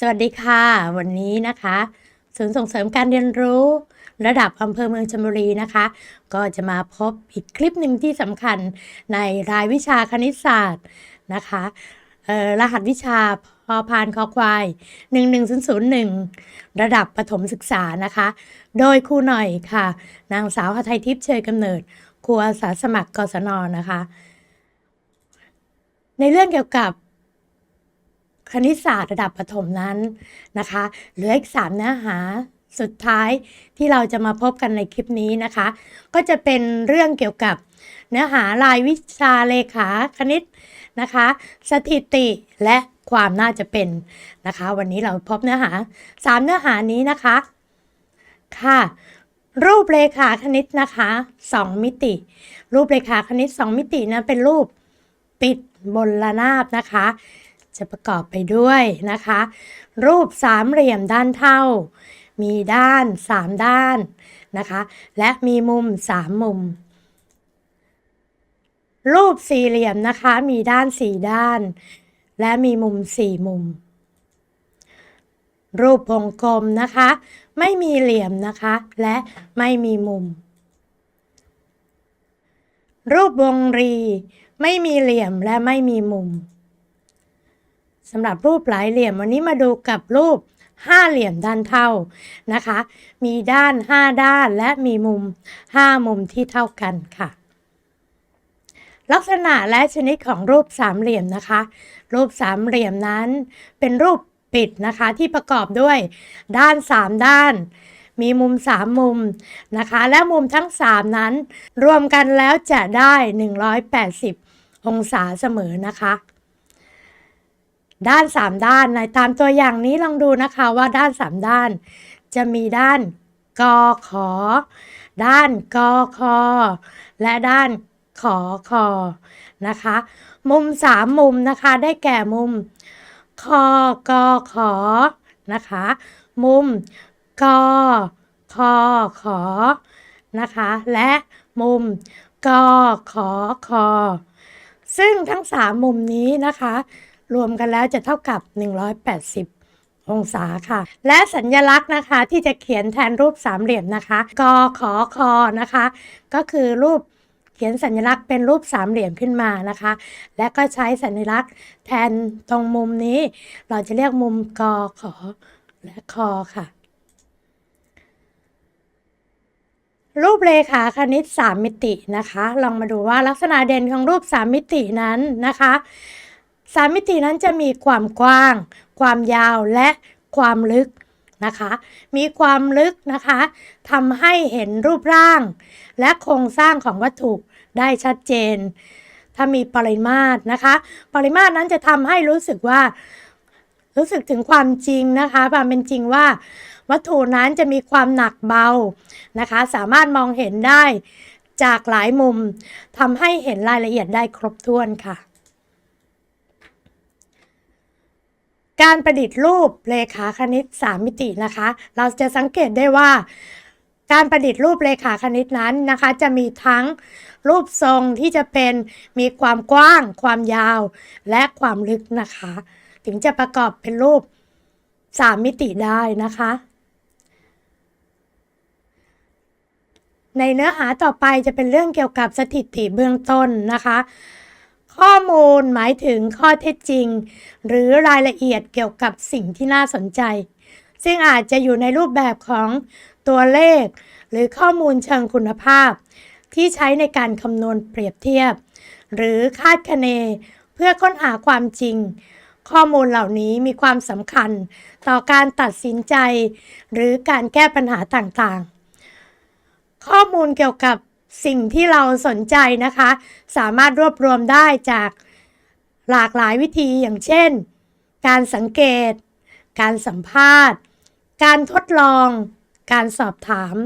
สวัสดีค่ะ วันนี้นะคะศูนย์ส่งเสริมการเรียนรู้ ระดับอำเภอเมืองชลบุรีนะคะ ก็จะมาพบอีกคลิปหนึ่งที่สำคัญในรายวิชาคณิตศาสตร์นะคะรหัสวิชาพอพานคอควาย 11001 ระดับประถมศึกษานะคะ โดยครูหน่อยค่ะ นางสาวหทัยทิพย์เชยกำเนิดครูอาสาสมัครกศนนะคะ ในเรื่องเกี่ยวกับ คณิตศาสตร์ระดับประถมนั้นนะคะเหลืออีกสามเนื้อหาสุดท้ายที่เราจะมาพบกันในคลิปนี้นะคะ ก็จะเป็นเรื่องเกี่ยวกับเนื้อหารายวิชาเลขาคณิตนะคะ สถิติและความน่าจะเป็นนะคะ วันนี้เราพบเนื้อหาสามเนื้อหานี้นะคะค่ะรูปเลขาคณิตนะคะสองมิติ รูปเลขาคณิตสองมิตินะเป็นรูปปิดบนระนาบนะคะ จะประกอบไปด้วยนะคะ รูปสามเหลี่ยมด้านเท่า มีด้านสามด้านนะคะ และมีมุมสามมุม รูปสี่เหลี่ยมนะคะ มีด้านสี่ด้าน และมีมุมสี่มุม รูปวงกลมนะคะ ไม่มีเหลี่ยมนะคะ และไม่มีมุม รูปวงรี ไม่มีเหลี่ยมและไม่มีมุม สำหรับรูปหลายเหลี่ยมวันนี้มาดูกับรูปห้าเหลี่ยมด้านเท่านะคะ มีด้านห้าด้านและมีมุมห้ามุมที่เท่ากันค่ะ ลักษณะและชนิดของรูปสามเหลี่ยมนะคะ รูปสามเหลี่ยมนั้นเป็นรูปปิดนะคะที่ประกอบด้วยด้านสามด้าน มีมุมสามมุมนะคะ และมุมทั้งสามนั้น รวมกันแล้วจะได้ 180 องศาเสมอนะคะ ด้าน 3 ด้านในตามตัวอย่างนี้ลองดูนะคะว่าด้าน 3 ด้าน จะมีด้านกอขอ ด้านกอคอ และด้านขอคอนะคะ มุม 3 มุมนะคะได้แก่มุมคอกอขอนะคะ มุมกอคอขอนะคะ และมุมกอขอคอซึ่งทั้ง 3 มุมนี้นะคะ รวมกันแล้วจะเท่ากับ 180 องศาค่ะ และสัญลักษณ์นะคะที่จะเขียนแทนรูปสามเหลี่ยมนะคะกอขอคอนะคะ ก็คือรูปเขียนสัญลักษณ์เป็นรูปสามเหลี่ยมขึ้นมานะคะ และก็ใช้สัญลักษณ์แทนตรงมุมนี้ เราจะเรียกมุมกอขอและคอค่ะรูปเลขาคณิต 3 มิตินะคะ ลองมาดูว่าลักษณะเด่นของรูป 3 มิตินั้นนะคะ 3มิตินั้นจะมีความกว้าง ความยาวและความลึกนะคะ มีความลึกนะคะทำให้เห็นรูปร่าง และโครงสร้างของวัตถุได้ชัดเจน ถ้ามีปริมาตรนะคะ ปริมาตรนั้นจะทำให้รู้สึกว่า รู้สึกถึงความจริงนะคะความเป็นจริงว่า วัตถุนั้นจะมีความหนักเบานะคะ สามารถมองเห็นได้จากหลายมุมทำให้เห็นรายละเอียดได้ครบถ้วนค่ะ การประดิษฐ์รูปเลขาคณิต 3 มิตินะคะ เราจะสังเกตได้ว่า การประดิษฐ์รูปเลขาคณิตนั้นนะคะ จะมีทั้งรูปทรงที่จะเป็นมีความกว้าง ความยาว และความลึกนะคะ ถึงจะประกอบเป็นรูป 3 มิติได้นะคะในเนื้อหาต่อไปจะเป็นเรื่องเกี่ยวกับสถิติเบื้องต้นนะคะ ข้อมูลหมายถึงข้อเท็จจริง หรือรายละเอียดเกี่ยวกับสิ่งที่น่าสนใจ ซึ่งอาจจะอยู่ในรูปแบบของตัวเลข หรือข้อมูลเชิงคุณภาพ ที่ใช้ในการคำนวณเปรียบเทียบ หรือคาดคะเน เพื่อค้นหาความจริง ข้อมูลเหล่านี้มีความสำคัญต่อการตัดสินใจ หรือการแก้ปัญหาต่างๆ ข้อมูลเกี่ยวกับ สิ่งที่เราสนใจนะคะ สามารถรวบรวมได้จากหลากหลายวิธีอย่างเช่น การสังเกต การสัมภาษณ์ การทดลอง การสอบถาม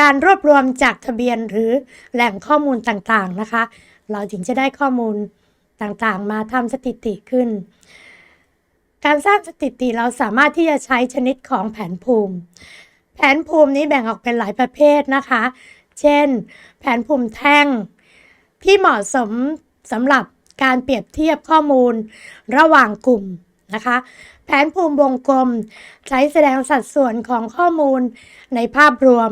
การรวบรวมจากทะเบียนหรือแหล่งข้อมูลต่างๆนะคะ เราถึงจะได้ข้อมูลต่างๆ มาทำสถิติขึ้น การสร้างสถิติเราสามารถที่จะใช้ชนิดของแผนภูมิ แผนภูมินี้แบ่งออกเป็นหลายประเภทนะคะ เช่น แผนภูมิแท่ง ที่เหมาะสมสำหรับการเปรียบเทียบข้อมูลระหว่างกลุ่มนะคะ แผนภูมิวงกลมใช้แสดงสัดส่วนของข้อมูลในภาพรวม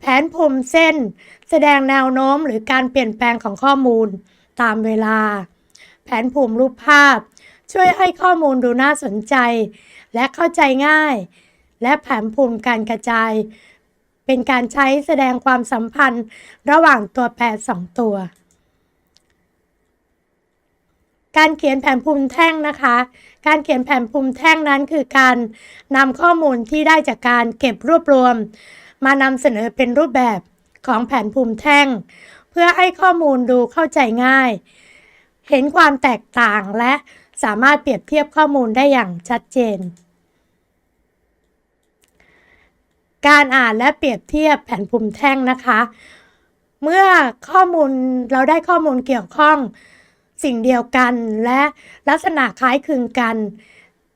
แผนภูมิเส้น แสดงแนวโน้มหรือการเปลี่ยนแปลงของข้อมูลตามเวลา แผนภูมิรูปภาพ ช่วยให้ข้อมูลดูน่าสนใจ และเข้าใจง่าย และแผนภูมิการกระจาย เป็นการใช้แสดงความสัมพันธ์ระหว่างตัวแปรสองตัว การเขียนแผนภูมิแท่งนะคะ การเขียนแผนภูมิแท่งนั้นคือการนำข้อมูลที่ได้จากการเก็บรวบรวม มานำเสนอเป็นรูปแบบของแผนภูมิแท่ง เพื่อให้ข้อมูลดูเข้าใจง่าย เห็นความแตกต่างและสามารถเปรียบเทียบข้อมูลได้อย่างชัดเจน การอ่านและเปรียบเทียบแผนภูมิแท่งนะคะ เมื่อข้อมูลเราได้ข้อมูลเกี่ยวข้องสิ่งเดียวกันและลักษณะคล้ายคลึงกัน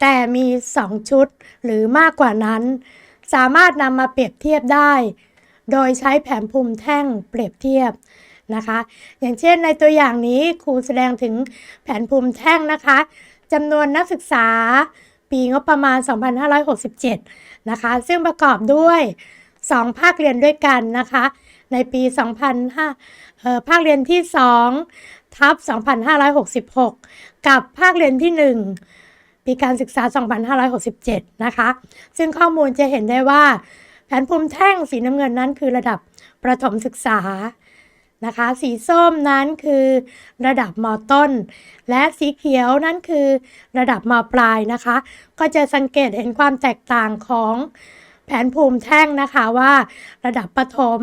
แต่มี 2 ชุดหรือมากกว่านั้น สามารถนำมาเปรียบเทียบได้ โดยใช้แผนภูมิแท่งเปรียบเทียบนะคะ อย่างเช่นในตัวอย่างนี้ครูแสดงถึงแผนภูมิแท่งนะคะจำนวนนักศึกษา ปีงบประมาณ 2567 นะคะ ซึ่งประกอบด้วย 2 ภาคเรียนด้วยกันนะคะ ในปี 2005เอ่อภาคเรียนที่ 2 ทับ 2566 กับภาคเรียนที่ 1 ปีการศึกษา 2567 นะคะ ซึ่งข้อมูลจะเห็นได้ว่า แผนภูมิแท่งสีน้ำเงินนั้นคือระดับประถมศึกษา นะคะ สีส้มนั้นคือระดับมต้น และสีเขียวนั้นคือระดับมปลายนะคะ ก็จะสังเกตเห็นความแตกต่างของแผนภูมิแท่งนะคะว่าระดับประถม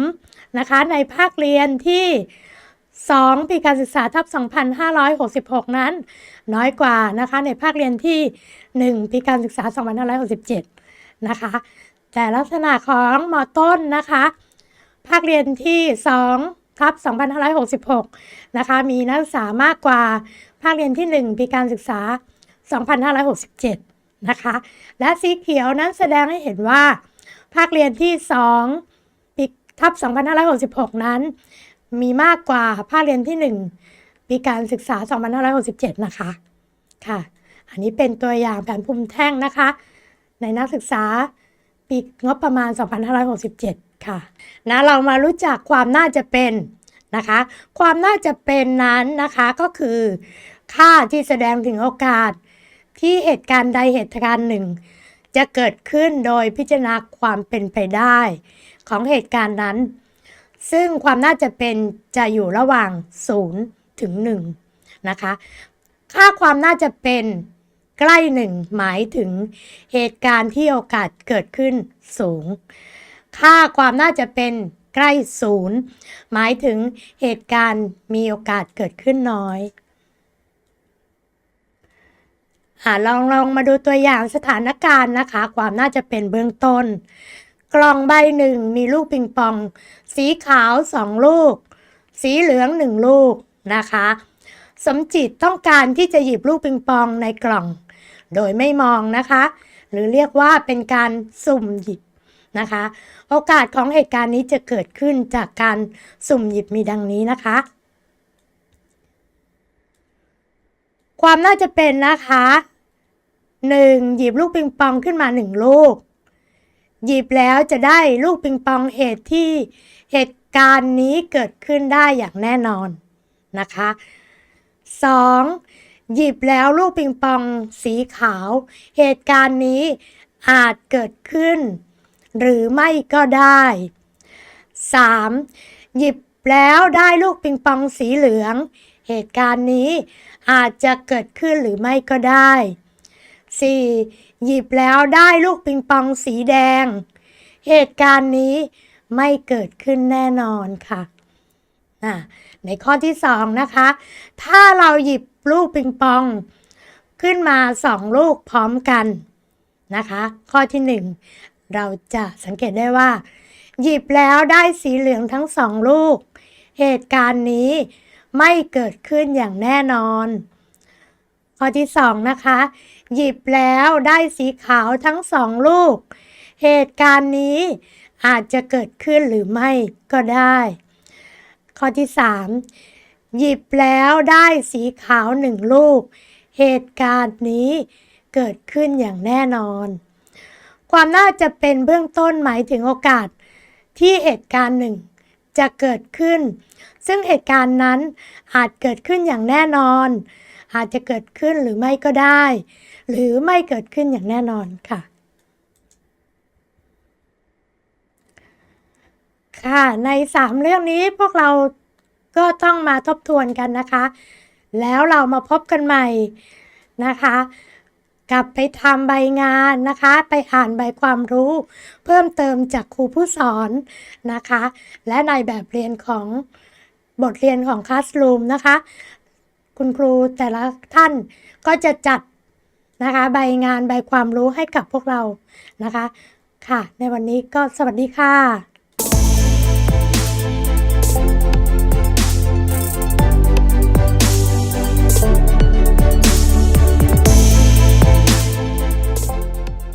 นะคะในภาคเรียนที่2ปีการศึกษาทับ 2566 นั้น น้อยกว่านะคะในภาคเรียนที่ 1 ปีการศึกษา 2567 นะคะ แต่ลักษณะของมอต้นนะคะ ภาคเรียนที่ 2 ทับ2566 นะคะ มีนักศึกษามากกว่าภาคเรียนที่ 1 ปีการศึกษา 2567 นะคะ และสีเขียวนั้นแสดงให้เห็นว่า ภาคเรียนที่ 2 ปีทับ2566 นั้น มีมากกว่าภาคเรียนที่ 1 ปีการศึกษา 2567 นะคะ ค่ะ อันนี้เป็นตัวอย่างแผนภูมิแท่งนะคะ ในนักศึกษา ปีงบประมาณ 2567 ค่ะนะเรามารู้จักความน่าจะเป็นนะคะ ความน่าจะเป็นนั้นนะคะก็คือค่าที่แสดงถึงโอกาสที่เหตุการณ์ใดเหตุการณ์หนึ่ง จะเกิดขึ้นโดยพิจารณาความเป็นไปได้ ของเหตุการณ์นั้น ซึ่งความน่าจะเป็นจะอยู่ระหว่าง 0 ถึง 1 นะคะ ค่าความน่าจะเป็น ใกล้1หมายถึงเหตุการณ์ที่โอกาสเกิดขึ้นสูง ค่าความน่าจะเป็นใกล้0หมายถึงเหตุการณ์มีโอกาสเกิดขึ้นน้อยอลองลองมาดูตัวอย่างสถานการณ์นะคะ ความน่าจะเป็นเบื้องต้น กล่องใบหนึ่งมีลูกปิงปอง สีขาวสองลูก สีเหลืองหนึ่งลูกนะคะ สมจิตต้องการที่จะหยิบลูกปิงปองในกล่อง โดยไม่มองนะคะ หรือเรียกว่าเป็นการสุ่มหยิบนะคะ โอกาสของเหตุการณ์นี้จะเกิดขึ้นจากการสุ่มหยิบมีดังนี้นะคะ ความน่าจะเป็นนะคะ 1. หยิบลูกปิงปองขึ้นมา 1 ลูก หยิบแล้วจะได้ลูกปิงปองเหตุที่เหตุการณ์นี้เกิดขึ้นได้อย่างแน่นอนนะคะ 2. หยิบแล้วลูกปิงปองสีขาว เหตุการณ์นี้อาจเกิดขึ้น หรือไม่ก็ได้ 3. หยิบแล้วได้ลูกปิงปองสีเหลือง เหตุการณ์นี้อาจจะเกิดขึ้นหรือไม่ก็ได้ 4. หยิบแล้วได้ลูกปิงปองสีแดง เหตุการณ์นี้ไม่เกิดขึ้นแน่นอนค่ะอะในข้อที่ 2 นะคะ ถ้าเราหยิบ ลูกปิงปอง ขึ้นมา2ลูกพร้อมกันนะคะ ข้อที่1เราจะสังเกตได้ว่า หยิบแล้วได้สีเหลืองทั้งสองลูก เหตุการณ์นี้ไม่เกิดขึ้นอย่างแน่นอน ข้อที่2นะคะ หยิบแล้วได้สีขาวทั้งสองลูก เหตุการณ์นี้อาจจะเกิดขึ้นหรือไม่ก็ได้ ข้อที่3 หยิบแล้วได้สีขาวหนึ่งลูก เหตุการณ์นี้เกิดขึ้นอย่างแน่นอน ความน่าจะเป็นเบื้องต้นหมายถึงโอกาสที่เหตุการณ์หนึ่งจะเกิดขึ้น ซึ่งเหตุการณ์นั้นอาจเกิดขึ้นอย่างแน่นอน อาจจะเกิดขึ้นหรือไม่ก็ได้ หรือไม่เกิดขึ้นอย่างแน่นอนค่ะ ค่ะ ในสามเรื่องนี้พวกเรา ก็ต้องมาทบทวนกันนะคะ แล้วเรามาพบกันใหม่นะคะ กลับไปทำใบงานนะคะ ไปอ่านใบความรู้ เพิ่มเติมจากครูผู้สอนนะคะ และในแบบเรียนของบทเรียนของ Classroom นะคะ คุณครูแต่ละท่านก็จะจัดนะคะ ใบงานใบความรู้ให้กับพวกเรานะคะ ค่ะ ในวันนี้ก็สวัสดีค่ะ